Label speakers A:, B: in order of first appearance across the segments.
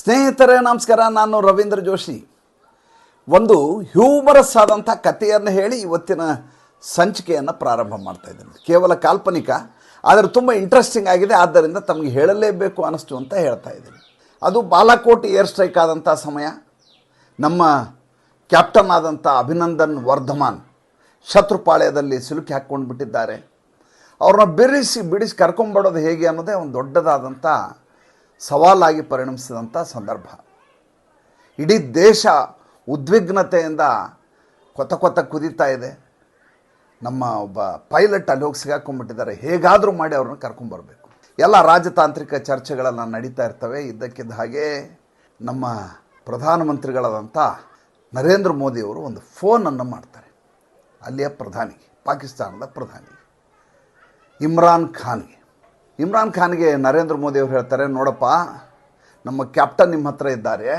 A: ಸ್ನೇಹಿತರೇ, ನಮಸ್ಕಾರ. ನಾನು ರವೀಂದ್ರ ಜೋಶಿ. ಒಂದು ಹ್ಯೂಮರಸ್ ಆದಂಥ ಕಥೆಯನ್ನು ಹೇಳಿ ಇವತ್ತಿನ ಸಂಚಿಕೆಯನ್ನು ಪ್ರಾರಂಭ ಮಾಡ್ತಾ ಇದ್ದೀನಿ. ಕೇವಲ ಕಾಲ್ಪನಿಕ, ಆದರೆ ತುಂಬ ಇಂಟ್ರೆಸ್ಟಿಂಗ್ ಆಗಿದೆ. ಆದ್ದರಿಂದ ತಮಗೆ ಹೇಳಲೇಬೇಕು ಅನ್ನಿಸ್ತು ಅಂತ ಹೇಳ್ತಾ ಇದ್ದೀನಿ. ಅದು ಬಾಲಾಕೋಟ್ ಏರ್ ಸ್ಟ್ರೈಕ್ ಆದಂಥ ಸಮಯ. ನಮ್ಮ ಕ್ಯಾಪ್ಟನ್ ಆದಂಥ ಅಭಿನಂದನ್ ವರ್ಧಮಾನ್ ಶತ್ರುಪಾಳ್ಯದಲ್ಲಿ ಸಿಲುಕಿ ಹಾಕ್ಕೊಂಡು ಬಿಟ್ಟಿದ್ದಾರೆ ಅವ್ರನ್ನ ಬಿಡಿಸಿ ಬಿಡಿಸಿ ಕರ್ಕೊಂಬರೋದು ಹೇಗೆ ಅನ್ನೋದೇ ಒಂದು ದೊಡ್ಡದಾದಂಥ ಸವಾಲಾಗಿ ಪರಿಣಮಿಸಿದಂಥ ಸಂದರ್ಭ. ಇಡೀ ದೇಶ ಉದ್ವಿಗ್ನತೆಯಿಂದ ಕೊತ ಕೊತ ಕುದೀತಾ ಇದೆ. ನಮ್ಮ ಒಬ್ಬ ಪೈಲಟ್ ಅಲ್ಲಿ ಹೋಗಿ ಸಿಗಾಕೊಂಡ್ಬಿಟ್ಟಿದ್ದಾರೆ. ಹೇಗಾದರೂ ಮಾಡಿ ಅವ್ರನ್ನ ಕರ್ಕೊಂಬರ್ಬೇಕು ಎಲ್ಲ ರಾಜತಾಂತ್ರಿಕ ಚರ್ಚೆಗಳೆಲ್ಲ ನಡೀತಾ ಇರ್ತವೆ. ಇದ್ದಕ್ಕಿದ್ದ ಹಾಗೆ ನಮ್ಮ ಪ್ರಧಾನಮಂತ್ರಿಗಳಾದಂಥ ನರೇಂದ್ರ ಮೋದಿಯವರು ಒಂದು ಫೋನನ್ನು ಮಾಡ್ತಾರೆ. ಅಲ್ಲಿಯ ಪ್ರಧಾನಿಗೆ, ಪಾಕಿಸ್ತಾನದ ಪ್ರಧಾನಿಗೆ, ಇಮ್ರಾನ್ ಖಾನ್ಗೆ. ಇಮ್ರಾನ್ ಖಾನ್ಗೆ ನರೇಂದ್ರ ಮೋದಿ ಅವರು ಹೇಳ್ತಾರೆ, ನೋಡಪ್ಪ, ನಮ್ಮ ಕ್ಯಾಪ್ಟನ್ ನಿಮ್ಮ ಹತ್ರ ಇದ್ದಾರೆ.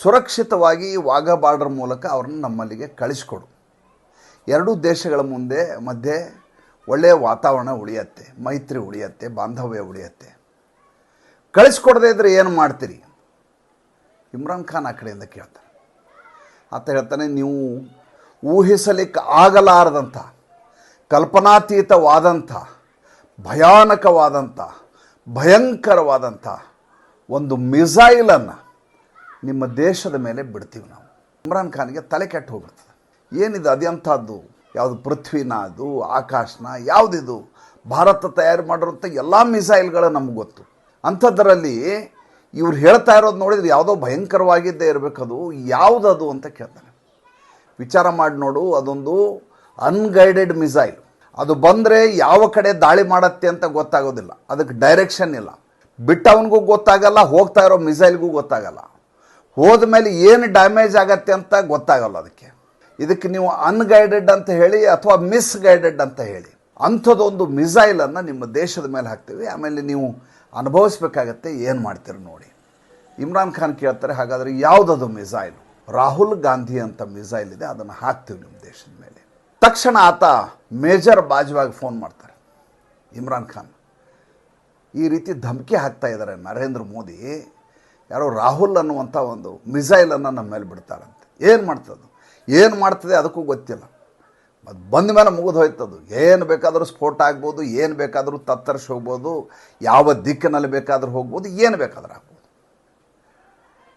A: ಸುರಕ್ಷಿತವಾಗಿ ವಾಘಾ ಬಾರ್ಡರ್ ಮೂಲಕ ಅವ್ರನ್ನ ನಮ್ಮಲ್ಲಿಗೆ ಕಳಿಸ್ಕೊಡು. ಎರಡೂ ದೇಶಗಳ ಮುಂದೆ, ಮಧ್ಯೆ ಒಳ್ಳೆಯ ವಾತಾವರಣ ಉಳಿಯತ್ತೆ, ಮೈತ್ರಿ ಉಳಿಯತ್ತೆ, ಬಾಂಧವ್ಯ ಉಳಿಯತ್ತೆ. ಕಳಿಸ್ಕೊಡದೇ ಇದ್ದರೆ ಏನು ಮಾಡ್ತೀರಿ? ಇಮ್ರಾನ್ ಖಾನ್ ಆ ಕಡೆಯಿಂದ ಕೇಳ್ತಾರೆ. ಆತ ಹೇಳ್ತಾನೆ, ನೀವು ಊಹಿಸಲಿಕ್ಕೆ ಆಗಲಾರದಂಥ, ಕಲ್ಪನಾತೀತವಾದಂಥ ಭಯಾನಕವಾದಂಥ, ಭಯಂಕರವಾದಂಥ ಒಂದು ಮಿಸೈಲನ್ನು ನಿಮ್ಮ ದೇಶದ ಮೇಲೆ ಬಿಡ್ತೀವಿ ನಾವು. ಇಮ್ರಾನ್ ಖಾನ್ಗೆ ತಲೆ ಕೆಟ್ಟು ಹೋಗ್ಬಿಡ್ತದೆ. ಏನಿದು ಅದೆಂಥದ್ದು ಯಾವುದು ಪೃಥ್ವಿನ ಅದು, ಆಕಾಶನ, ಯಾವುದಿದು? ಭಾರತ ತಯಾರು ಮಾಡಿರುವಂಥ ಎಲ್ಲ ಮಿಸೈಲ್ಗಳು ನಮ್ಗೆ ಗೊತ್ತು. ಅಂಥದ್ರಲ್ಲಿ ಇವ್ರು ಹೇಳ್ತಾ ಇರೋದು ನೋಡಿದ್ರೆ ಯಾವುದೋ ಭಯಂಕರವಾಗಿದ್ದೇ ಇರಬೇಕದು, ಯಾವುದದು ಅಂತ ಕೇಳ್ತಾನೆ ವಿಚಾರ ಮಾಡಿ ನೋಡು, ಅದೊಂದು ಅನ್ಗೈಡೆಡ್ ಮಿಸೈಲ್ ಅದು ಬಂದರೆ ಯಾವ ಕಡೆ ದಾಳಿ ಮಾಡತ್ತೆ ಅಂತ ಗೊತ್ತಾಗೋದಿಲ್ಲ. ಅದಕ್ಕೆ ಡೈರೆಕ್ಷನ್ ಇಲ್ಲ. ಬಿಟ್ಟವನಿಗೂ ಗೊತ್ತಾಗಲ್ಲ, ಹೋಗ್ತಾ ಇರೋ ಮಿಸೈಲ್ಗೂ ಗೊತ್ತಾಗಲ್ಲ. ಹೋದ ಮೇಲೆ ಏನು ಡ್ಯಾಮೇಜ್ ಆಗತ್ತೆ ಅಂತ ಗೊತ್ತಾಗಲ್ಲ ಅದಕ್ಕೆ. ಇದಕ್ಕೆ ನೀವು ಅನ್ಗೈಡೆಡ್ ಅಂತ ಹೇಳಿ ಅಥವಾ ಮಿಸ್ಗೈಡೆಡ್ ಅಂತ ಹೇಳಿ. ಅಂಥದ್ದೊಂದು ಮಿಸೈಲನ್ನು ನಿಮ್ಮ ದೇಶದ ಮೇಲೆ ಹಾಕ್ತೀವಿ. ಆಮೇಲೆ ನೀವು ಅನುಭವಿಸ್ಬೇಕಾಗತ್ತೆ ಏನು ಮಾಡ್ತೀರಿ ನೋಡಿ. ಇಮ್ರಾನ್ ಖಾನ್ ಕೇಳ್ತಾರೆ, ಹಾಗಾದರೆ ಯಾವುದದು ಮಿಸೈಲ್ ರಾಹುಲ್ ಗಾಂಧಿ ಅಂತ ಮಿಸೈಲ್ ಇದೆ, ಅದನ್ನು ಹಾಕ್ತೀವಿ ನಿಮ್ಮ ದೇಶದ ತಕ್ಷಣ ಆತ ಮೇಜರ್ ಬಾಜ್ವಾಗಿ ಫೋನ್ ಮಾಡ್ತಾರೆ. ಇಮ್ರಾನ್ ಖಾನ್. ಈ ರೀತಿ ಧಮಕಿ ಹಾಕ್ತಾ ಇದ್ದಾರೆ ನರೇಂದ್ರ ಮೋದಿ. ಯಾರೋ ರಾಹುಲ್ ಅನ್ನುವಂಥ ಒಂದು ಮಿಸೈಲನ್ನು ನಮ್ಮ ಮೇಲೆ ಬಿಡ್ತಾರಂತೆ. ಏನು ಮಾಡ್ತದೆ ಏನು ಮಾಡ್ತದೆ ಅದಕ್ಕೂ ಗೊತ್ತಿಲ್ಲ. ಅದು ಬಂದ ಮೇಲೆ ಮುಗಿದು ಹೋಯ್ತದು. ಏನು ಬೇಕಾದರೂ ಸ್ಫೋಟ ಆಗ್ಬೋದು, ಏನು ಬೇಕಾದರೂ ತತ್ತರಿಸಿ ಹೋಗ್ಬೋದು ಯಾವ ದಿಕ್ಕಿನಲ್ಲಿ ಬೇಕಾದರೂ ಹೋಗ್ಬೋದು, ಏನು ಬೇಕಾದರೂ ಆಗ್ಬೋದು.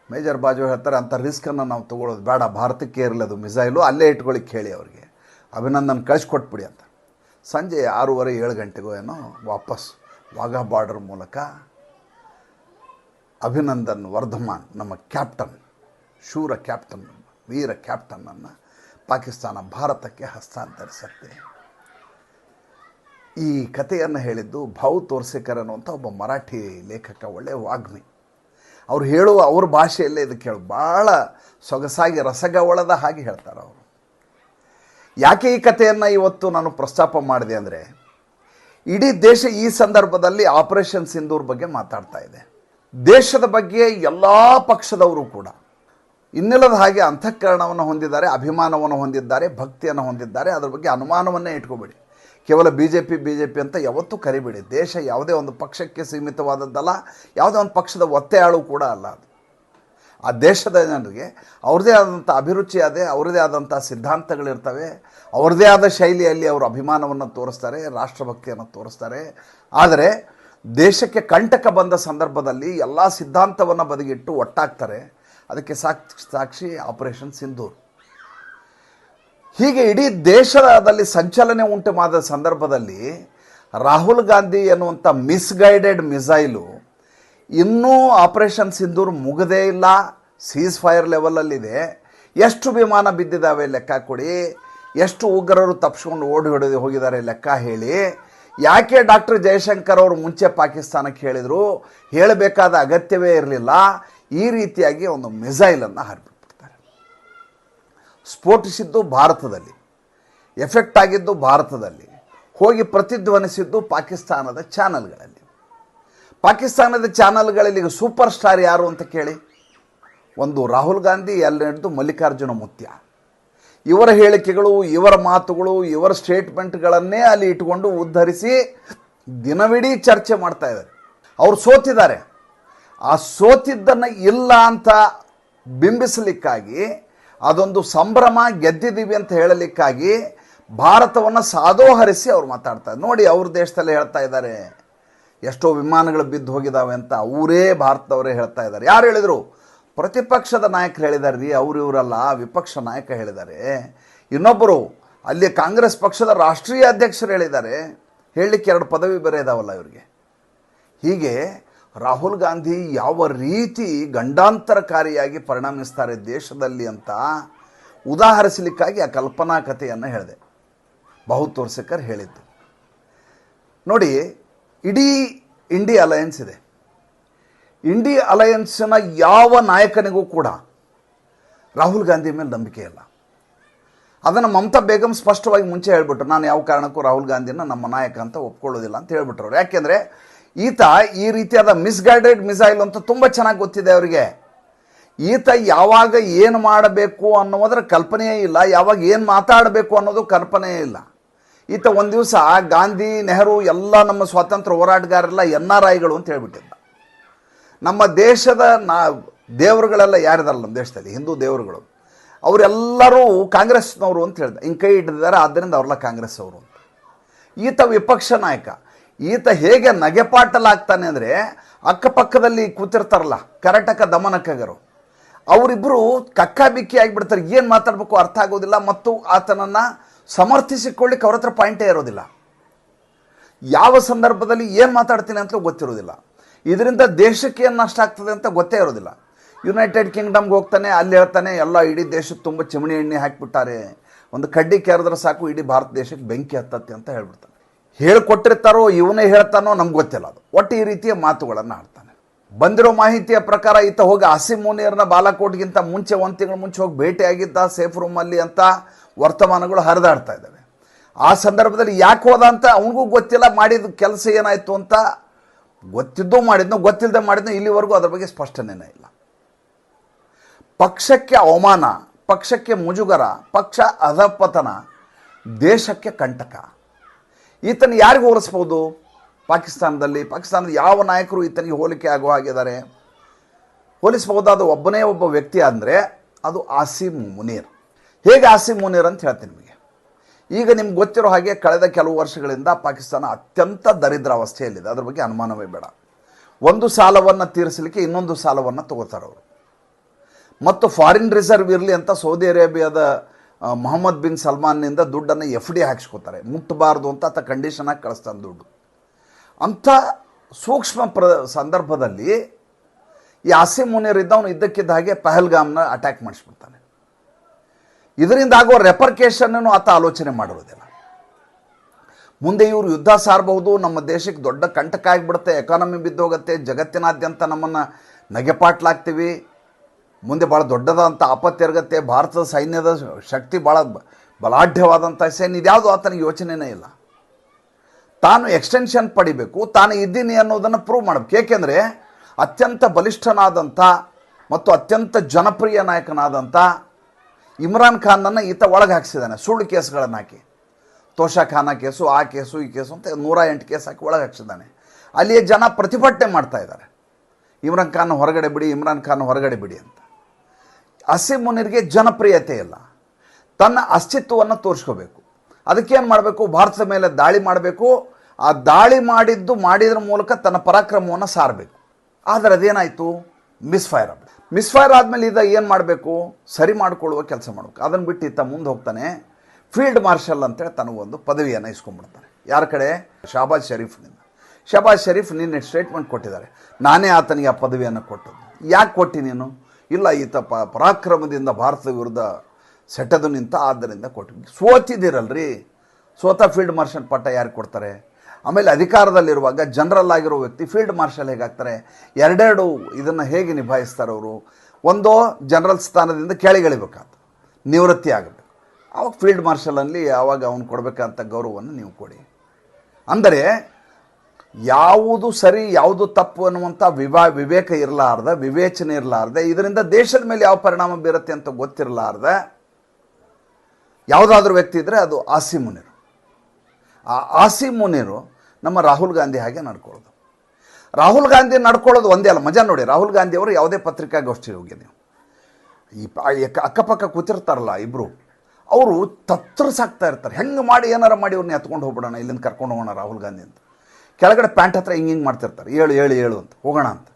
A: ಮೇಜರ್ ಬಾಜು ಹೇಳ್ತಾರೆ ಅಂಥ ರಿಸ್ಕನ್ನು ನಾವು ತೊಗೊಳ್ಳೋದು ಬೇಡ. ಭಾರತಕ್ಕೆ ಇರಲಿ ಅದು ಮಿಸೈಲು. ಅಲ್ಲೇ ಇಟ್ಕೊಳ್ಳಿಕ್ಕೆ ಹೇಳಿ ಅವರಿಗೆ. ಅಭಿನಂದನ್ ಕಳಿಸ್ಕೊಟ್ಬಿಡಿ ಅಂತ. ಸಂಜೆ ಆರೂವರೆ ಏಳು ಗಂಟೆಗೋ ಏನೋ ವಾಪಸ್ ವಾಘಾ ಬಾರ್ಡರ್ ಮೂಲಕ ಅಭಿನಂದನ್ ವರ್ಧಮಾನ್, ನಮ್ಮ ಕ್ಯಾಪ್ಟನ್, ಶೂರ ಕ್ಯಾಪ್ಟನ್, ವೀರ ಕ್ಯಾಪ್ಟನನ್ನು ಪಾಕಿಸ್ತಾನ ಭಾರತಕ್ಕೆ ಹಸ್ತಾಂತರಿಸುತ್ತೆ. ಈ ಕಥೆಯನ್ನು ಹೇಳಿದ್ದು ಭಾವು ತೋರ್ಸೇಕರ್ ಅನ್ನುವಂಥ ಒಬ್ಬ ಮರಾಠಿ ಲೇಖಕ ಒಳ್ಳೆಯ ವಾಗ್ಮಿ. ಅವ್ರು ಹೇಳುವ ಅವ್ರ ಭಾಷೆಯಲ್ಲೇ ಇದಕ್ಕೆ ಹೇಳಿ. ಭಾಳ ಸೊಗಸಾಗಿ, ರಸಗವಳದ ಹಾಗೆ ಹೇಳ್ತಾರೆ ಅವರು. ಯಾಕೆ ಈ ಕಥೆಯನ್ನು ಇವತ್ತು ನಾನು ಪ್ರಸ್ತಾಪ ಮಾಡಿದೆ ಅಂದರೆ, ಇಡೀ ದೇಶ ಈ ಸಂದರ್ಭದಲ್ಲಿ ಆಪರೇಷನ್ ಸಿಂಧೂರ್ ಬಗ್ಗೆ ಮಾತಾಡ್ತಾ ಇದೆ. ದೇಶದ ಬಗ್ಗೆ ಎಲ್ಲ ಪಕ್ಷದವರು ಕೂಡ ಇನ್ನಿಲ್ಲದ ಹಾಗೆ ಅಂತಃಕರಣವನ್ನು ಹೊಂದಿದ್ದಾರೆ, ಅಭಿಮಾನವನ್ನು ಹೊಂದಿದ್ದಾರೆ, ಭಕ್ತಿಯನ್ನು ಹೊಂದಿದ್ದಾರೆ. ಅದರ ಬಗ್ಗೆ ಅನುಮಾನವನ್ನೇ ಇಟ್ಕೋಬೇಡಿ. ಕೇವಲ B J P B J P ಅಂತ ಯಾವತ್ತೂ ಕರಿಬೇಡಿ. ದೇಶ ಯಾವುದೇ ಒಂದು ಪಕ್ಷಕ್ಕೆ ಸೀಮಿತವಾದದ್ದಲ್ಲ, ಯಾವುದೇ ಒಂದು ಪಕ್ಷದ ಒತ್ತೆಯಾಳು ಕೂಡ ಅಲ್ಲ ಅದು. ಆ ದೇಶದ ಜನರಿಗೆ ಅವ್ರದ್ದೇ ಆದಂಥ ಅಭಿರುಚಿ ಅದೇ ಅವ್ರದ್ದೇ ಆದಂಥ ಸಿದ್ಧಾಂತಗಳಿರ್ತವೆ ಅವ್ರದ್ದೇ ಆದ ಶೈಲಿಯಲ್ಲಿ ಅವರು ಅಭಿಮಾನವನ್ನು ತೋರಿಸ್ತಾರೆ, ರಾಷ್ಟ್ರಭಕ್ತಿಯನ್ನು ತೋರಿಸ್ತಾರೆ. ಆದರೆ ದೇಶಕ್ಕೆ ಕಂಟಕ ಬಂದ ಸಂದರ್ಭದಲ್ಲಿ ಎಲ್ಲ ಸಿದ್ಧಾಂತವನ್ನು ಬದಿಗಿಟ್ಟು ಒಟ್ಟಾಗ್ತಾರೆ. ಅದಕ್ಕೆ ಸಾಕ್ಷಿ ಸಾಕ್ಷಿ ಆಪರೇಷನ್ ಸಿಂಧೂರ್. ಹೀಗೆ ಇಡೀ ದೇಶದಲ್ಲಿ ಸಂಚಲನೆ ಉಂಟು ಮಾಡಿದ ಸಂದರ್ಭದಲ್ಲಿ ರಾಹುಲ್ ಗಾಂಧಿ ಎನ್ನುವಂಥ ಮಿಸ್ಗೈಡೆಡ್ ಮಿಸೈಲು ಇನ್ನೂ ಆಪರೇಷನ್ ಸಿಂಧೂರ್ ಮುಗದೇ ಇಲ್ಲ. ಸೀಸ್ ಫೈರ್ ಲೆವೆಲಲ್ಲಿದೆ ಎಷ್ಟು ವಿಮಾನ ಬಿದ್ದಿದ್ದಾವೆ ಲೆಕ್ಕ ಕೊಡಿ. ಎಷ್ಟು ಉಗ್ರರು ತಪ್ಪಿಸ್ಕೊಂಡು ಓಡಿ ಹೊಡೆದು ಹೋಗಿದ್ದಾರೆ ಲೆಕ್ಕ ಹೇಳಿ. ಯಾಕೆ ಡಾಕ್ಟರ್ ಜಯಶಂಕರ್ ಅವರು ಮುಂಚೆ ಪಾಕಿಸ್ತಾನಕ್ಕೆ ಹೇಳಿದರು? ಹೇಳಬೇಕಾದ ಅಗತ್ಯವೇ ಇರಲಿಲ್ಲ. ಈ ರೀತಿಯಾಗಿ ಒಂದು ಮಿಸೈಲನ್ನು ಹಾರಿಬಿಟ್ಬಿಡ್ತಾರೆ. ಸ್ಫೋಟಿಸಿದ್ದು ಭಾರತದಲ್ಲಿ. ಎಫೆಕ್ಟ್ ಆಗಿದ್ದು ಭಾರತದಲ್ಲಿ. ಹೋಗಿ ಪ್ರತಿಧ್ವನಿಸಿದ್ದು ಪಾಕಿಸ್ತಾನದ ಚಾನಲ್ಗಳಲ್ಲಿ. ಪಾಕಿಸ್ತಾನದ ಚಾನಲ್ಗಳಲ್ಲಿ ಸೂಪರ್ ಸ್ಟಾರ್ ಯಾರು ಅಂತ ಕೇಳಿ. ಒಂದು ರಾಹುಲ್ ಗಾಂಧಿ ಎರಡನೇದು ಮಲ್ಲಿಕಾರ್ಜುನ ಮುತ್ಯ. ಇವರ ಹೇಳಿಕೆಗಳು, ಇವರ ಮಾತುಗಳು, ಇವರ ಸ್ಟೇಟ್ಮೆಂಟ್ಗಳನ್ನೇ ಅಲ್ಲಿ ಇಟ್ಕೊಂಡು ಉದ್ಧರಿಸಿ ದಿನವಿಡೀ ಚರ್ಚೆ ಮಾಡ್ತಾ ಇದ್ದಾರೆ. ಅವರು ಸೋತಿದ್ದಾರೆ. ಆ ಸೋತಿದ್ದನ್ನು ಇಲ್ಲ ಅಂತ ಬಿಂಬಿಸಲಿಕ್ಕಾಗಿ, ಅದೊಂದು ಸಂಭ್ರಮ ಗೆದ್ದಿದ್ದೀವಿ ಅಂತ ಹೇಳಲಿಕ್ಕಾಗಿ ಭಾರತವನ್ನು ಸಾದೋಹರಿಸಿ ಅವ್ರು ಮಾತಾಡ್ತಾರೆ ನೋಡಿ, ಅವ್ರ ದೇಶದಲ್ಲಿ ಹೇಳ್ತಾ ಇದ್ದಾರೆ, ಎಷ್ಟೋ ವಿಮಾನಗಳು ಬಿದ್ದು ಹೋಗಿದಾವೆ ಅಂತ ಅವರೇ ಭಾರತದವರೇ ಹೇಳ್ತಾ ಇದ್ದಾರೆ. ಯಾರು ಹೇಳಿದರು? ಪ್ರತಿಪಕ್ಷದ ನಾಯಕರು ಹೇಳಿದ್ದಾರೆ ರೀ, ಅವ್ರು ಇವರಲ್ಲ, ವಿಪಕ್ಷ ನಾಯಕ ಹೇಳಿದ್ದಾರೆ. ಇನ್ನೊಬ್ಬರು ಅಲ್ಲಿ ಕಾಂಗ್ರೆಸ್ ಪಕ್ಷದ ರಾಷ್ಟ್ರೀಯ ಅಧ್ಯಕ್ಷರು ಹೇಳಿದ್ದಾರೆ. ಹೇಳಲಿಕ್ಕೆ ಎರಡು ಪದವಿ ಬೇರೆ ಇದಾವಲ್ಲ ಇವರಿಗೆ. ಹೀಗೆ ರಾಹುಲ್ ಗಾಂಧಿ ಯಾವ ರೀತಿ ಗಂಡಾಂತರಕಾರಿಯಾಗಿ ಪರಿಣಮಿಸ್ತಾರೆ ದೇಶದಲ್ಲಿ ಅಂತ ಉದಾಹರಿಸಲಿಕ್ಕಾಗಿ ಆ ಕಲ್ಪನಾ ಕಥೆಯನ್ನು ಹೇಳಿದೆ. ಬಹು ತೋರ್ಸಕರ್ ಹೇಳಿದ್ದು. ನೋಡಿ, ಇಡೀ ಇಂಡಿಯಾ ಅಲಯನ್ಸ್ ಇದೆ. ಇಂಡಿ ಅಲಯನ್ಸ್ನ ಯಾವ ನಾಯಕನಿಗೂ ಕೂಡ ರಾಹುಲ್ ಗಾಂಧಿ ಮೇಲೆ ನಂಬಿಕೆ ಇಲ್ಲ. ಅದನ್ನು ಮಮತಾ ಬೇಗಂ ಸ್ಪಷ್ಟವಾಗಿ ಮುಂಚೆ ಹೇಳ್ಬಿಟ್ರು. ನಾನು ಯಾವ ಕಾರಣಕ್ಕೂ ರಾಹುಲ್ ಗಾಂಧಿನ ನಮ್ಮ ನಾಯಕ ಅಂತ ಒಪ್ಕೊಳ್ಳೋದಿಲ್ಲ ಅಂತ ಹೇಳ್ಬಿಟ್ರು. ಯಾಕೆಂದರೆ ಈತ ಈ ರೀತಿಯಾದ ಮಿಸ್ಗೈಡೆಡ್ ಮಿಸೈಲ್ ಅಂತ ತುಂಬ ಚೆನ್ನಾಗಿ ಗೊತ್ತಿದೆ ಅವರಿಗೆ. ಈತ ಯಾವಾಗ ಏನು ಮಾಡಬೇಕು ಅನ್ನೋದರ ಕಲ್ಪನೆಯೇ ಇಲ್ಲ. ಯಾವಾಗ ಏನು ಮಾತಾಡಬೇಕು ಅನ್ನೋದು ಕಲ್ಪನೆಯೇ ಇಲ್ಲ. ಈತ ಒಂದು ದಿವಸ ಗಾಂಧಿ, ನೆಹರು ಎಲ್ಲ ನಮ್ಮ ಸ್ವಾತಂತ್ರ್ಯ ಹೋರಾಟಗಾರರೆಲ್ಲ ಎನ್ ಆರ್ ಐಗಳು ಅಂತ ಹೇಳ್ಬಿಟ್ಟಿದ್ದ. ನಮ್ಮ ದೇಶದ ನಾ ದೇವರುಗಳೆಲ್ಲ ಯಾರಿದಾರಲ್ಲ ನಮ್ಮ ದೇಶದಲ್ಲಿ? ಹಿಂದೂ ದೇವರುಗಳು. ಅವರೆಲ್ಲರೂ ಕಾಂಗ್ರೆಸ್ನವರು ಅಂತ ಹೇಳಿದ. ಹಿಂಗೆ ಕೈ ಹಿಡಿದಿದ್ದಾರೆ, ಆದ್ದರಿಂದ ಅವರೆಲ್ಲ ಕಾಂಗ್ರೆಸ್ ಅವರು ಅಂತ. ಈತ ವಿಪಕ್ಷ ನಾಯಕ. ಈತ ಹೇಗೆ ನಗೆಪಾಟಲಾಗ್ತಾನೆ ಅಂದರೆ ಅಕ್ಕಪಕ್ಕದಲ್ಲಿ ಕೂತಿರ್ತಾರಲ್ಲ, ಕರಟಕ ದಮನಕಗರು. ಅವರಿಬ್ಬರು ಕಕ್ಕಾಬಿಕ್ಕಿ ಆಗಿಬಿಡ್ತಾರೆ. ಏನು ಮಾತಾಡಬೇಕು ಅರ್ಥ ಆಗೋದಿಲ್ಲ ಮತ್ತು ಆತನನ್ನು ಸಮರ್ಥಿಸಿಕೊಳ್ಳಿಕ್ಕೆ ಅವ್ರ ಹತ್ರ ಪಾಯಿಂಟೇ ಇರೋದಿಲ್ಲ. ಯಾವ ಸಂದರ್ಭದಲ್ಲಿ ಏನು ಮಾತಾಡ್ತೀನಿ ಅಂತಲೂ ಗೊತ್ತಿರೋದಿಲ್ಲ. ಇದರಿಂದ ದೇಶಕ್ಕೆ ಏನು ನಷ್ಟ ಆಗ್ತದೆ ಅಂತ ಗೊತ್ತೇ ಇರೋದಿಲ್ಲ. ಯುನೈಟೆಡ್ ಕಿಂಗ್ಡಮ್ಗೆ ಹೋಗ್ತಾನೆ, ಅಲ್ಲಿ ಹೇಳ್ತಾನೆ, ಎಲ್ಲ ಇಡೀ ದೇಶಕ್ಕೆ ತುಂಬ ಚಿಮಣಿ ಎಣ್ಣೆ ಹಾಕಿಬಿಟ್ಟಾರೆ. ಒಂದು ಕಡ್ಡಿ ಕೆರೆದ್ರೆ ಸಾಕು, ಇಡೀ ಭಾರತ ದೇಶಕ್ಕೆ ಬೆಂಕಿ ಹತ್ತತ್ತೆ ಅಂತ ಹೇಳ್ಬಿಡ್ತಾನೆ. ಹೇಳ್ಕೊಟ್ಟಿರ್ತಾರೋ, ಇವನೇ ಹೇಳ್ತಾನೋ ನಮ್ಗೆ ಗೊತ್ತಿಲ್ಲ ಅದು. ಒಟ್ಟು ಈ ರೀತಿಯ ಮಾತುಗಳನ್ನು ಆಡ್ತಾನೆ. ಬಂದಿರೋ ಮಾಹಿತಿಯ ಪ್ರಕಾರ ಈತ ಹೋಗಿ ಆಸಿಮ್ ಮುನಿಯರ್ನ ಬಾಲಾಕೋಟ್ಗಿಂತ ಮುಂಚೆ, ಒಂದು ತಿಂಗಳು ಮುಂಚೆ ಹೋಗಿ ಭೇಟಿಯಾಗಿದ್ದ, ಸೇಫ್ ರೂಮಲ್ಲಿ ಅಂತ ವರ್ತಮಾನಗಳು ಹರಿದಾಡ್ತಾ ಇದ್ದಾವೆ. ಆ ಸಂದರ್ಭದಲ್ಲಿ ಯಾಕೆ ಹೋದ ಅಂತ ಅವನಿಗೂ ಗೊತ್ತಿಲ್ಲ, ಮಾಡಿದ ಕೆಲಸ ಏನಾಯಿತು ಅಂತ ಗೊತ್ತಿದ್ದು ಮಾಡಿದ್ನೋ, ಗೊತ್ತಿಲ್ಲದೆ ಮಾಡಿದ್ನೋ ಇಲ್ಲಿವರೆಗೂ ಅದ್ರ ಬಗ್ಗೆ ಸ್ಪಷ್ಟನೆನೇ ಇಲ್ಲ. ಪಕ್ಷಕ್ಕೆ ಅವಮಾನ, ಪಕ್ಷಕ್ಕೆ ಮುಜುಗರ, ಪಕ್ಷ ಅಧಪತನ, ದೇಶಕ್ಕೆ ಕಂಟಕ. ಈತನ ಯಾರಿಗೂ ಹೋಲಿಸ್ಬೋದು? ಪಾಕಿಸ್ತಾನದಲ್ಲಿ, ಪಾಕಿಸ್ತಾನದ ಯಾವ ನಾಯಕರು ಈತನಿಗೆ ಹೋಲಿಕೆ ಆಗುವ ಹಾಗಿದ್ದಾರೆ ಹೋಲಿಸಬಹುದಾದ ಒಬ್ಬನೇ ಒಬ್ಬ ವ್ಯಕ್ತಿ ಅಂದರೆ ಅದು ಆಸಿಮ್ ಮುನೀರ್. ಹೇಗೆ ಆಸಿಮ್ ಮುನೀರ್ ಅಂತ ಹೇಳ್ತೀನಿ ನಿಮಗೆ. ಈಗ ನಿಮ್ಗೆ ಗೊತ್ತಿರೋ ಹಾಗೆ ಕಳೆದ ಕೆಲವು ವರ್ಷಗಳಿಂದ ಪಾಕಿಸ್ತಾನ ಅತ್ಯಂತ ದರಿದ್ರ ಅವಸ್ಥೆಯಲ್ಲಿದೆ. ಅದ್ರ ಬಗ್ಗೆ ಅನುಮಾನವೇ ಬೇಡ. ಒಂದು ಸಾಲವನ್ನು ತೀರಿಸಲಿಕ್ಕೆ ಇನ್ನೊಂದು ಸಾಲವನ್ನು ತಗೋತಾರೆ ಅವರು. ಮತ್ತು ಫಾರಿನ್ ರಿಸರ್ವ್ ಇರಲಿ ಅಂತ ಸೌದಿ ಅರೇಬಿಯಾದ ಮೊಹಮ್ಮದ್ ಬಿನ್ ಸಲ್ಮಾನ್ನಿಂದ ದುಡ್ಡನ್ನು ಎಫ್ ಡಿ ಹಾಕಿಸ್ಕೋತಾರೆ. ಮುಟ್ಟಬಾರ್ದು ಅಂತ ಆತ ಕಂಡೀಷನ್ ಹಾಕಿ ಕಳಿಸ್ತಾನೆ ದುಡ್ಡು. ಅಂಥ ಸೂಕ್ಷ್ಮ ಪ್ರ, ಸಂದರ್ಭದಲ್ಲಿ ಈ ಆಸಿಮ್ ಮುನೀರ್ ಇದ್ದವನು ಇದ್ದಕ್ಕಿದ್ದ ಹಾಗೆ ಪಹಲ್ಗಾಮ್ನ ಅಟ್ಯಾಕ್ ಮಾಡಿಸ್ಬಿಡ್ತಾನೆ. ಇದರಿಂದ ಆಗುವ ರೆಪರ್ಕೇಷನ್ನು ಆತ ಆಲೋಚನೆ ಮಾಡಿರೋದಿಲ್ಲ. ಮುಂದೆ ಇವರು ಯುದ್ಧ ಸಾರಬಹುದು, ನಮ್ಮ ದೇಶಕ್ಕೆ ದೊಡ್ಡ ಕಂಟಕ ಆಗಿಬಿಡುತ್ತೆ ಎಕಾನಮಿ ಬಿದ್ದೋಗುತ್ತೆ, ಜಗತ್ತಿನಾದ್ಯಂತ ನಮ್ಮನ್ನು ನಗೆಪಾಟ್ಲಾಗ್ತೀವಿ. ಮುಂದೆ ಭಾಳ ದೊಡ್ಡದಾದಂಥ ಆಪತ್ತು ಇರಗತ್ತೆ ಭಾರತದ ಸೈನ್ಯದ ಶಕ್ತಿ ಭಾಳ ಬಲಾಢ್ಯವಾದಂಥ ಸೈನ್ಯ, ಇದ್ಯಾವುದು ಆತನಿಗೆ ಯೋಚನೆನೇ ಇಲ್ಲ. ತಾನು ಎಕ್ಸ್ಟೆನ್ಷನ್ ಪಡಿಬೇಕು, ತಾನು ಇದ್ದೀನಿ ಅನ್ನೋದನ್ನು ಪ್ರೂವ್ ಮಾಡಬೇಕು. ಏಕೆಂದರೆ ಅತ್ಯಂತ ಬಲಿಷ್ಠನಾದಂಥ ಮತ್ತು ಅತ್ಯಂತ ಜನಪ್ರಿಯ ನಾಯಕನಾದಂಥ ಇಮ್ರಾನ್ ಖಾನನ್ನು ಈತ ಒಳಗೆ ಹಾಕ್ಸಿದ್ದಾನೆ ಸುಳ್ಳು ಕೇಸ್ಗಳನ್ನು ಹಾಕಿ. ತೋಷಾ ಖಾನ ಕೇಸು, ಆ ಕೇಸು, ಈ ಕೇಸು ಅಂತ ನೂರ ಎಂಟು ಕೇಸ್ ಹಾಕಿ ಒಳಗೆ ಹಾಕ್ಸಿದ್ದಾನೆ ಅಲ್ಲಿಯ ಜನ ಪ್ರತಿಭಟನೆ ಮಾಡ್ತಾ ಇದ್ದಾರೆ ಇಮ್ರಾನ್ ಖಾನ್ ಹೊರಗಡೆ ಬಿಡಿ, ಇಮ್ರಾನ್ ಖಾನ್ ಹೊರಗಡೆ ಬಿಡಿ ಅಂತ. ಅಸೀಮ್ ಮುನಿರ್ಗೆ ಜನಪ್ರಿಯತೆ ಇಲ್ಲ. ತನ್ನ ಅಸ್ತಿತ್ವವನ್ನು ತೋರಿಸ್ಕೋಬೇಕು. ಅದಕ್ಕೇನು ಮಾಡಬೇಕು? ಭಾರತದ ಮೇಲೆ ದಾಳಿ ಮಾಡಬೇಕು. ಆ ದಾಳಿ ಮಾಡಿದ್ದು ಮಾಡಿದ್ರ ಮೂಲಕ ತನ್ನ ಪರಾಕ್ರಮವನ್ನು ಸಾರಬೇಕು. ಆದರೆ ಅದೇನಾಯಿತು? ಮಿಸ್ಫೈರ್ ಮಿಸ್ಫೈರ್ ಆದಮೇಲೆ ಇದ ಏನು ಮಾಡಬೇಕು? ಸರಿ ಮಾಡಿಕೊಳ್ಳುವ ಕೆಲಸ ಮಾಡಬೇಕು. ಅದನ್ನು ಬಿಟ್ಟು ಇತ್ತ ಮುಂದೆ ಹೋಗ್ತಾನೆ. ಫೀಲ್ಡ್ ಮಾರ್ಷಲ್ ಅಂತೇಳಿ ತನಗೊಂದು ಪದವಿಯನ್ನು ಇಸ್ಕೊಂಡ್ಬಿಡ್ತಾನೆ. ಯಾರ ಕಡೆ? ಶಾಬಾಜ್ ಶರೀಫ್ನಿಂದ. ಶಹಬಾಜ್ ಶರೀಫ್ ನಿನ್ನೆ ಸ್ಟೇಟ್ಮೆಂಟ್ ಕೊಟ್ಟಿದ್ದಾರೆ. ನಾನೇ ಆತನಿಗೆ ಆ ಪದವಿಯನ್ನು ಕೊಟ್ಟದ್ದು. ಯಾಕೆ ಕೊಟ್ಟಿ ನೀನು? ಇಲ್ಲ, ಈತ ಪ, ಪರಾಕ್ರಮದಿಂದ ಭಾರತದ ವಿರುದ್ಧ ಸೆಟದು ನಿಂತ ಆದ್ದರಿಂದ ಕೊಟ್ಟು ಸೋತಿದ್ದೀರಲ್ರಿ. ಸೋತ ಫೀಲ್ಡ್ ಮಾರ್ಷಲ್ ಪಟ್ಟ ಯಾರು ಕೊಡ್ತಾರೆ? ಆಮೇಲೆ ಅಧಿಕಾರದಲ್ಲಿರುವಾಗ ಜನರಲ್ ಆಗಿರೋ ವ್ಯಕ್ತಿ ಫೀಲ್ಡ್ ಮಾರ್ಷಲ್ ಹೇಗಾಗ್ತಾರೆ? ಎರಡೆರಡು ಇದನ್ನು ಹೇಗೆ ನಿಭಾಯಿಸ್ತಾರೆ ಅವರು? ಒಂದೋ ಜನರಲ್ ಸ್ಥಾನದಿಂದ ಕೆಳಗಿಳಿಬೇಕಾಗ್ತದೆ. ನಿವೃತ್ತಿ ಆಗಬೇಕು. ಅವಾಗ ಫೀಲ್ಡ್ ಮಾರ್ಷಲಲ್ಲಿ ಆವಾಗ ಅವನು ಕೊಡಬೇಕಂತ ಗೌರವವನ್ನು ನೀವು ಕೊಡಿ. ಅಂದರೆ ಯಾವುದು ಸರಿ, ಯಾವುದು ತಪ್ಪು ಅನ್ನುವಂಥ ವಿವಾ, ವಿವೇಕ ಇರಲಾರ್ದ, ವಿವೇಚನೆ ಇರಲಾರ್ದೆ, ಇದರಿಂದ ದೇಶದ ಮೇಲೆ ಯಾವ ಪರಿಣಾಮ ಬೀರುತ್ತೆ ಅಂತ ಗೊತ್ತಿರಲಾರ್ದೆ, ಯಾವುದಾದ್ರೂ ವ್ಯಕ್ತಿ ಇದ್ದರೆ ಅದು ಆಸಿ ಮುನಿರು ಆ ಆಸಿ ಮುನಿರು ನಮ್ಮ ರಾಹುಲ್ ಗಾಂಧಿ ಹಾಗೆ ನಡ್ಕೊಳ್ಳೋದು. ರಾಹುಲ್ ಗಾಂಧಿ ನಡ್ಕೊಳ್ಳೋದು ಒಂದೇ ಅಲ್ಲ, ಮಜಾ ನೋಡಿ. ರಾಹುಲ್ ಗಾಂಧಿ ಅವರು ಯಾವುದೇ ಪತ್ರಿಕಾಗೋಷ್ಠಿಗೆ ಹೋಗಿ ನೀವು. ಈ ಅಕ್ಕಪಕ್ಕ ಕೂತಿರ್ತಾರಲ್ಲ ಇಬ್ಬರು ಅವರು ತತ್ತರಿಸಾಗ್ತಾ ಇರ್ತಾರೆ. ಹೆಂಗೆ ಮಾಡಿ, ಏನಾರ ಮಾಡಿ ಅವ್ರನ್ನ ಎತ್ಕೊಂಡು ಹೋಗ್ಬಿಡೋಣ, ಇಲ್ಲಿಂದ ಕರ್ಕೊಂಡು ಹೋಗೋಣ ರಾಹುಲ್ ಗಾಂಧಿ ಅಂತ. ಕೆಳಗಡೆ ಪ್ಯಾಂಟ್ ಹತ್ರ ಹಿಂಗೆ ಹಿಂಗೆ ಮಾಡ್ತಿರ್ತಾರೆ. ಏಳು ಏಳು ಏಳು ಅಂತ. ಹೋಗೋಣ ಅಂತ.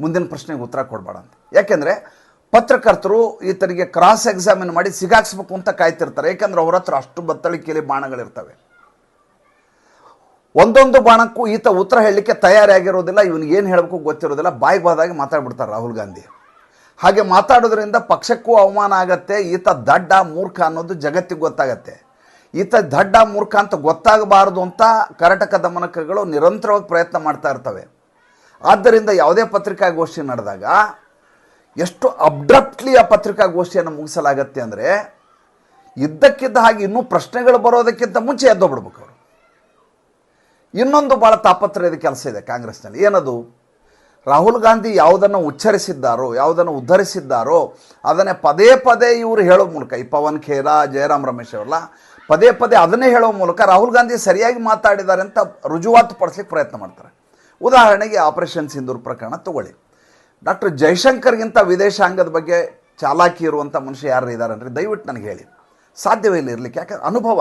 A: ಮುಂದಿನ ಪ್ರಶ್ನೆಗೆ ಉತ್ತರ ಕೊಡಬೇಡ ಅಂತ. ಯಾಕೆಂದರೆ ಪತ್ರಕರ್ತರು ಈತನಿಗೆ ಕ್ರಾಸ್ ಎಕ್ಸಾಮಿನ್ ಮಾಡಿ ಸಿಗಾಕ್ಸ್ಬೇಕು ಅಂತ ಕಾಯ್ತಿರ್ತಾರೆ. ಯಾಕೆಂದ್ರೆ ಅವ್ರ ಹತ್ರ ಅಷ್ಟು ಬತ್ತಳಿಕೆಯಲ್ಲಿ ಬಾಣಗಳಿರ್ತವೆ. ಒಂದೊಂದು ಬಾಣಕ್ಕೂ ಈತ ಉತ್ತರ ಹೇಳಲಿಕ್ಕೆ ತಯಾರಾಗಿರೋದಿಲ್ಲ, ಇವನಿಗೆ ಏನು ಹೇಳಬೇಕು ಗೊತ್ತಿರೋದಿಲ್ಲ. ಬಾಯಿಗೆ ಬಾದಾಗಿ ಮಾತಾಡ್ಬಿಡ್ತಾರೆ ರಾಹುಲ್ ಗಾಂಧಿ. ಹಾಗೆ ಮಾತಾಡೋದ್ರಿಂದ ಪಕ್ಷಕ್ಕೂ ಅವಮಾನ ಆಗತ್ತೆ, ಈತ ದಡ್ಡ ಮೂರ್ಖ ಅನ್ನೋದು ಜಗತ್ತಿಗೆ ಗೊತ್ತಾಗತ್ತೆ. ಈತ ದಡ್ಡ ಮೂರ್ಖ ಅಂತ ಗೊತ್ತಾಗಬಾರದು ಅಂತ ಕರ್ನಾಟಕ ದಮನಕಗಳು ನಿರಂತರವಾಗಿ ಪ್ರಯತ್ನ ಮಾಡ್ತಾ ಇರ್ತವೆ. ಆದ್ದರಿಂದ ಯಾವುದೇ ಪತ್ರಿಕಾಗೋಷ್ಠಿ ನಡೆದಾಗ ಎಷ್ಟು ಅಬ್ರಪ್ಟ್ಲಿ ಆ ಪತ್ರಿಕಾಗೋಷ್ಠಿಯನ್ನು ಮುಗಿಸಲಾಗತ್ತೆ ಅಂದರೆ, ಇದ್ದಕ್ಕಿದ್ದ ಹಾಗೆ ಇನ್ನೂ ಪ್ರಶ್ನೆಗಳು ಬರೋದಕ್ಕಿಂತ ಮುಂಚೆ ಎದ್ದೋಗ್ಬಿಡ್ಬೇಕು. ಇನ್ನೊಂದು ಭಾಳ ತಾಪತ್ರಯದ ಕೆಲಸ ಇದೆ ಕಾಂಗ್ರೆಸ್ನಲ್ಲಿ. ಏನದು? ರಾಹುಲ್ ಗಾಂಧಿ ಯಾವುದನ್ನು ಉಚ್ಚರಿಸಿದ್ದಾರೋ, ಯಾವುದನ್ನು ಉದ್ಧರಿಸಿದ್ದಾರೋ, ಅದನ್ನೇ ಪದೇ ಪದೇ ಇವರು ಹೇಳೋ ಮೂಲಕ, ಈ ಪವನ್ ಖೇರಾ, ಜಯರಾಮ್ ರಮೇಶ್ ಅವರಲ್ಲ, ಪದೇ ಪದೇ ಅದನ್ನೇ ಹೇಳೋ ಮೂಲಕ ರಾಹುಲ್ ಗಾಂಧಿ ಸರಿಯಾಗಿ ಮಾತಾಡಿದ್ದಾರೆ ಅಂತ ರುಜುವಾತು ಪಡಿಸ್ಲಿಕ್ಕೆ ಪ್ರಯತ್ನ ಮಾಡ್ತಾರೆ. ಉದಾಹರಣೆಗೆ ಆಪರೇಷನ್ ಸಿಂಧೂರ್ ಪ್ರಕರಣ ತಗೊಳ್ಳಿ. ಡಾಕ್ಟರ್ ಜೈಶಂಕರ್ಗಿಂತ ವಿದೇಶಾಂಗದ ಬಗ್ಗೆ ಚಾಲಾಕಿ ಇರುವಂಥ ಮನುಷ್ಯ ಯಾರು ಇದ್ದಾರೆ ಅಂದರೆ ದಯವಿಟ್ಟು ನನಗೆ ಹೇಳಿ. ಸಾಧ್ಯವೇ ಇಲ್ಲ ಇರಲಿಕ್ಕೆ, ಯಾಕಂದ್ರೆ ಅನುಭವ.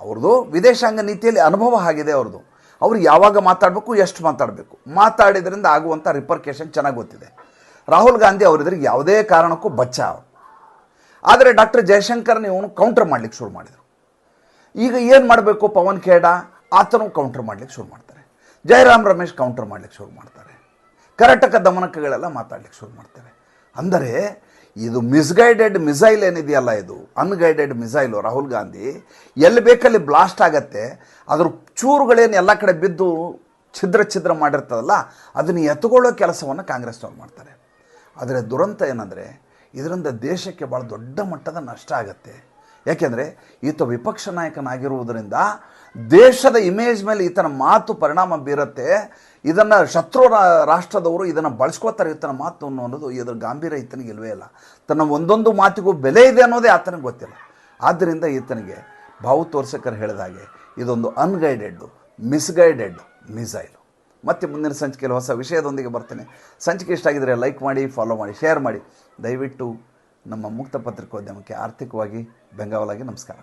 A: ಅವ್ರದ್ದು ವಿದೇಶಾಂಗ ನೀತಿಯಲ್ಲಿ ಅನುಭವ ಆಗಿದೆ ಅವ್ರದ್ದು. ಅವ್ರು ಯಾವಾಗ ಮಾತಾಡಬೇಕು, ಎಷ್ಟು ಮಾತಾಡಬೇಕು. ಮಾತಾಡಿದ್ರಿಂದ ಆಗುವಂಥ ರಿಪರ್ಕೇಷನ್ ಚೆನ್ನಾಗಿ ಗೊತ್ತಿದೆ. ರಾಹುಲ್ ಗಾಂಧಿ ಅವರಿದ್ರಿಗೆ ಯಾವುದೇ ಕಾರಣಕ್ಕೂ ಬಚ್ಚ ಆದರೆ ಡಾಕ್ಟರ್ ಜಯಶಂಕರ್ ಇವನು ಕೌಂಟರ್ ಮಾಡ್ಲಿಕ್ಕೆ ಶುರು ಮಾಡಿದರು. ಈಗ ಏನು ಮಾಡಬೇಕು ಪವನ್ ಖೇಡಾ? ಆತನು ಕೌಂಟರ್ ಮಾಡ್ಲಿಕ್ಕೆ ಶುರು ಮಾಡ್ತಾರೆ. ಜಯರಾಮ್ ರಮೇಶ್ ಕೌಂಟರ್ ಮಾಡ್ಲಿಕ್ಕೆ ಶುರು ಮಾಡ್ತಾರೆ. ಕರ್ನಾಟಕ ದಮನಕಗಳೆಲ್ಲ ಮಾತಾಡಲಿಕ್ಕೆ ಶುರು ಮಾಡ್ತಾರೆ. ಅಂದರೆ ಇದು ಮಿಸ್ಗೈಡೆಡ್ ಮಿಸೈಲ್ ಏನಿದೆಯಲ್ಲ ಇದು? Unguided missile Rahul Gandhi. ಎಲ್ಲಿ ಬೇಕಲ್ಲಿ ಬ್ಲಾಸ್ಟ್ ಆಗತ್ತೆ. ಅದ್ರ ಚೂರುಗಳೇನು ಎಲ್ಲ ಕಡೆ ಬಿದ್ದು ಛಿದ್ರ ಛಿದ್ರ ಮಾಡಿರ್ತದಲ್ಲ, ಅದನ್ನು ಎತ್ಕೊಳ್ಳೋ ಕೆಲಸವನ್ನು ಕಾಂಗ್ರೆಸ್ನವ್ರು ಮಾಡ್ತಾರೆ. ಆದರೆ ದುರಂತ ಏನಂದರೆ, ಇದರಿಂದ ದೇಶಕ್ಕೆ ಭಾಳ ದೊಡ್ಡ ಮಟ್ಟದ ನಷ್ಟ ಆಗತ್ತೆ. ಯಾಕೆಂದರೆ, ಈತ ವಿಪಕ್ಷ ನಾಯಕನಾಗಿರುವುದರಿಂದ ದೇಶದ ಇಮೇಜ್ ಮೇಲೆ ಈತನ ಮಾತು ಪರಿಣಾಮ ಬೀರುತ್ತೆ. ಇದನ್ನು ಶತ್ರು ರಾಷ್ಟ್ರದವರು ಇದನ್ನು ಬಳಸ್ಕೋತಾರೆ ಈತನ ಮಾತು ಅನ್ನೋದು ಇದರ ಗಾಂಭೀರ್ಯ ಈತನಿಗೆ ಇಲ್ಲವೇ ಇಲ್ಲ. ತನ್ನ ಒಂದೊಂದು ಮಾತಿಗೂ ಬೆಲೆ ಇದೆ ಅನ್ನೋದೇ ಆತನಿಗೆ ಗೊತ್ತಿಲ್ಲ. ಆದ್ದರಿಂದ ಈತನಿಗೆ ಭಾವು ತೋರ್ಸಕರ್ ಹೇಳಿದ ಹಾಗೆ ಇದೊಂದು ಅನ್ಗೈಡೆಡ್ ಮಿಸ್ಗೈಡೆಡ್ ಮಿಸೈಲು ಮತ್ತೆ ಮುಂದಿನ ಸಂಚಿಕೆಯಲ್ಲಿ ಹೊಸ ವಿಷಯದೊಂದಿಗೆ ಬರ್ತೇನೆ. ಸಂಚಿಕೆ ಇಷ್ಟ ಆಗಿದರೆ ಲೈಕ್ ಮಾಡಿ ಫಾಲೋ ಮಾಡಿ ಶೇರ್ ಮಾಡಿ. ದಯವಿಟ್ಟು ನಮ್ಮ ಮುಕ್ತ ಪತ್ರಿಕೋದ್ಯಮಕ್ಕೆ ಆರ್ಥಿಕವಾಗಿ ಬೆಂಗಾವಲಾಗಿ ನಮಸ್ಕಾರ.